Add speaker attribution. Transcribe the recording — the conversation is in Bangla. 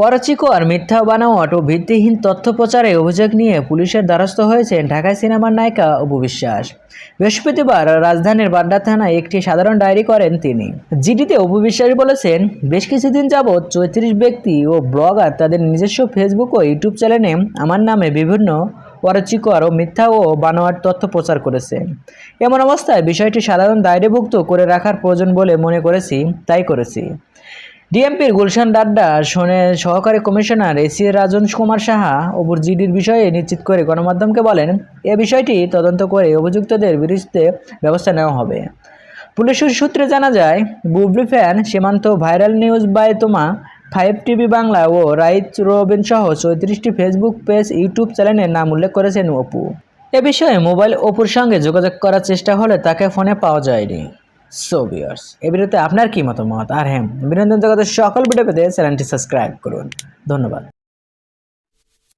Speaker 1: ওয়ারচিকর মিথ্যা বানাওয়াট ও ভিত্তিহীন তথ্য প্রচারে অভিযোগ নিয়ে পুলিশের দ্বারস্থ হয়েছেন ঢাকায় সিনেমার নায়িকা অপু বিশ্বাস। বৃহস্পতিবার রাজধানীর বাড্ডা থানায় একটি সাধারণ ডায়েরি করেন তিনি। জিডিতে অপু বিশ্বাস বলেছেন, বেশ কিছুদিন যাবৎ চৌত্রিশ ব্যক্তি ও ব্লগার তাদের নিজস্ব ফেসবুক ও ইউটিউব চ্যানেলে আমার নামে বিভিন্ন অরচিকর ও মিথ্যা ও বানোয়ার তথ্য প্রচার করেছে। এমন অবস্থায় বিষয়টি সাধারণ দায়রেভুক্ত করে রাখার প্রয়োজন বলে মনে করেছি, তাই করেছি। ডিএমপির গুলশান ডাড্ডা শোনে সহকারী কমিশনার এসি রাজন কুমার সাহা অপুর জিডির বিষয়ে নিশ্চিত করে গণমাধ্যমকে বলেন, এ বিষয়টি তদন্ত করে অভিযুক্তদের বিরুদ্ধে ব্যবস্থা নেওয়া হবে। পুলিশের সূত্রে জানা যায়, Bubly fan, Simanta viral news by Toma, five TV Bangla O right Robin সহ চৌত্রিশটি ফেসবুক পেজ, ইউটিউব চ্যানেলের নাম উল্লেখ করেছেন অপু। এ বিষয়ে মোবাইল অপুর সঙ্গে যোগাযোগ করার চেষ্টা হলে তাকে ফোনে পাওয়া যায়নি। সো ভিউয়ার্স এ বিরুদ্ধে আপনার কী মতামত? আর হ্যাঁ বিনোদন জগতের সকল ভিডিও পেতে চ্যানেলটি সাবস্ক্রাইব করুন। ধন্যবাদ।